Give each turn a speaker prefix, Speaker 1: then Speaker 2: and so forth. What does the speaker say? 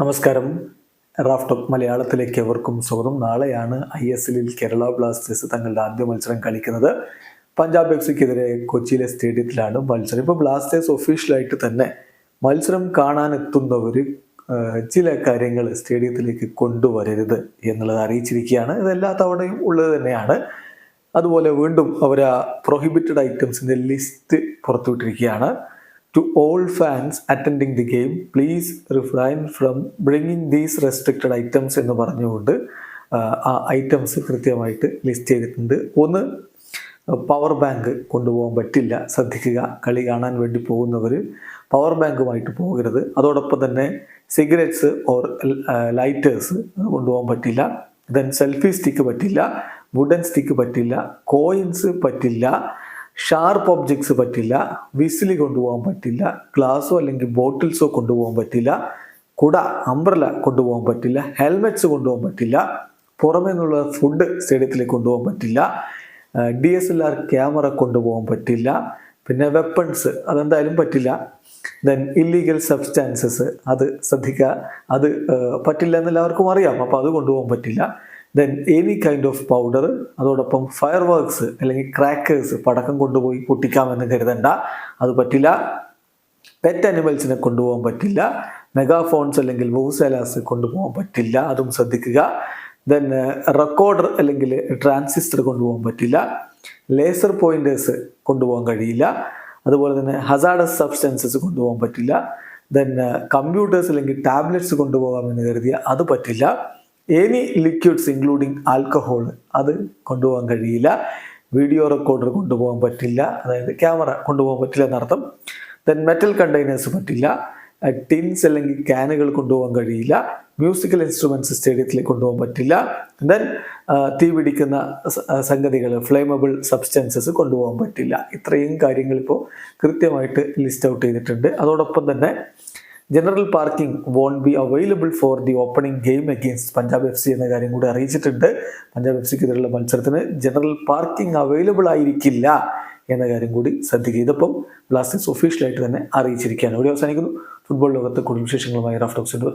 Speaker 1: നമസ്കാരം. Raf talk മലയാളത്തിലേക്ക് എവർക്കും സ്വാഗതം. നാളെയാണ് ഐ എസ് എല്ലിൽ കേരള ബ്ലാസ്റ്റേഴ്സ് തങ്ങളുടെ ആദ്യ മത്സരം കളിക്കുന്നത്. പഞ്ചാബ് എഫ് സിക്കെതിരെ കൊച്ചിയിലെ സ്റ്റേഡിയത്തിലാണ് മത്സരം. ഇപ്പോൾ ബ്ലാസ്റ്റേഴ്സ് ഒഫീഷ്യലായിട്ട് തന്നെ മത്സരം കാണാൻ എത്തുന്നവർ ചില കാര്യങ്ങൾ സ്റ്റേഡിയത്തിലേക്ക് കൊണ്ടുവരരുത് എന്നുള്ളത് അറിയിച്ചിരിക്കുകയാണ്. ഇതെല്ലാ തവണയും ഉള്ളത് തന്നെയാണ്. അതുപോലെ വീണ്ടും അവർ ആ പ്രൊഹിബിറ്റഡ് ഐറ്റംസിന്റെ list പുറത്തുവിട്ടിരിക്കുകയാണ്. To all fans attending the game please refrain from bringing these restricted items എന്ന് പറഞ്ഞുകൊണ്ട് ആ ഐറ്റംസ് കൃത്യമായിട്ട് ലിസ്റ്റ് ചെയ്തിട്ടുണ്ട്. ഒന്ന് പവർ ബാങ്ക് കൊണ്ടുപോകാൻ പറ്റില്ല. ശ്രദ്ധിക്കുക കളി കാണാൻ വേണ്ടി പോകുന്നവർ പവർ ബാങ്കുമായിട്ട് പോകരുത്. അതോടൊപ്പം തന്നെ സിഗരറ്റ്സ് ഓർ ലൈറ്റേഴ്സ് കൊണ്ടുപോകാൻ പറ്റില്ല. ദെൻ സെൽഫി സ്റ്റിക്ക് പറ്റില്ല. വുഡൻ സ്റ്റിക്ക് പറ്റില്ല. കോയിൻസ് പറ്റില്ല. ഷാർപ്പ് ഒബ്ജക്ട്സ് പറ്റില്ല വിസിലി കൊണ്ടുപോകാൻ പറ്റില്ല ഗ്ലാസ്സോ അല്ലെങ്കിൽ ബോട്ടിൽസോ കൊണ്ടുപോകാൻ പറ്റില്ല കുട അംബ്രല കൊണ്ടുപോകാൻ പറ്റില്ല ഹെൽമെറ്റ്സ് കൊണ്ടുപോകാൻ പറ്റില്ല പുറമേ നിന്നുള്ള ഫുഡ് സ്റ്റേഡിയത്തിലേക്ക് കൊണ്ടുപോകാൻ പറ്റില്ല D S L R camera കൊണ്ടുപോകാൻ പറ്റില്ല പിന്നെ വെപ്പൺസ് അതെന്തായാലും പറ്റില്ല. ദെൻ ഇല്ലീഗൽ സബ്സ്റ്റാൻസസ് അത് ശ്രദ്ധിക്കുക. അത് പറ്റില്ല എന്ന് എല്ലാവർക്കും അറിയാം. അപ്പോൾ അത് കൊണ്ടുപോകാൻ പറ്റില്ല. Then any kind of powder അതോടൊപ്പം ഫയർ വർക്ക്സ് അല്ലെങ്കിൽ ക്രാക്കേഴ്സ് പടക്കം കൊണ്ടുപോയി പൊട്ടിക്കാമെന്ന് കരുതണ്ട. അത് പറ്റില്ല. പെറ്റ് അനിമൽസിനെ കൊണ്ടുപോകാൻ പറ്റില്ല. മെഗാഫോൺസ് അല്ലെങ്കിൽ വൂസേലാസ് കൊണ്ടുപോകാൻ പറ്റില്ല. അതും ശ്രദ്ധിക്കുക. ദെൻ റെക്കോർഡർ അല്ലെങ്കിൽ ട്രാൻസിസ്റ്റർ കൊണ്ടുപോകാൻ പറ്റില്ല. ലേസർ പോയിന്റേഴ്സ് കൊണ്ടുപോകാൻ കഴിയില്ല. അതുപോലെ തന്നെ ഹസാഡസ് സബ്സ്റ്റൻസസ് കൊണ്ടുപോകാൻ പറ്റില്ല. ദെൻ കമ്പ്യൂട്ടേഴ്സ് അല്ലെങ്കിൽ ടാബ്ലറ്റ്സ് കൊണ്ടുപോകാമെന്ന് കരുതിയ അത് പറ്റില്ല. എനി ലിക്വിഡ്സ് ഇൻക്ലൂഡിങ് ആൽക്കഹോൾ അത് കൊണ്ടുപോകാൻ കഴിയില്ല. വീഡിയോ റെക്കോർഡർ കൊണ്ടുപോകാൻ പറ്റില്ല. അതായത് ക്യാമറ കൊണ്ടുപോകാൻ പറ്റില്ല എന്നർത്ഥം. ദെൻ മെറ്റൽ കണ്ടെയ്നേഴ്സ് പറ്റില്ല. ടിൻസ് അല്ലെങ്കിൽ ക്യാനുകൾ കൊണ്ടുപോകാൻ കഴിയില്ല. മ്യൂസിക്കൽ ഇൻസ്ട്രുമെന്റ്സ് സ്റ്റേഡിയത്തിലേക്ക് കൊണ്ടുപോകാൻ പറ്റില്ല. ദെൻ തീ പിടിക്കുന്ന സംഗതികൾ ഫ്ലെയിമബിൾ സബ്സ്റ്റൻസസ് കൊണ്ടുപോകാൻ പറ്റില്ല. ഇത്രയും കാര്യങ്ങൾ ഇപ്പോൾ കൃത്യമായിട്ട് ലിസ്റ്റ് ഔട്ട് ചെയ്തിട്ടുണ്ട്. അതോടൊപ്പം തന്നെ general parking won't be available for the opening game against Punjab F C എന്ന കാര്യം കൂടി അറിയിച്ചിട്ടുണ്ട്. പഞ്ചാബ് എഫ് സിക്കെതിരെയുള്ള മത്സരത്തിന് ജനറൽ പാർക്കിംഗ് അവൈലബിൾ ആയിരിക്കില്ല എന്ന കാര്യം കൂടി ശ്രദ്ധിക്കുക. ഇതിപ്പം ബ്ലാസ്റ്റേഴ്സ് ഒഫീഷ്യലായിട്ട് തന്നെ അറിയിച്ചിരിക്കുകയാണ്. ഇവിടെ അവസാനിക്കുന്നു. ഫുട്ബോൾ ലോകത്ത് കൂടുതൽ വിശേഷങ്ങളുമായി റഫ്ഡോക്സിന്റെ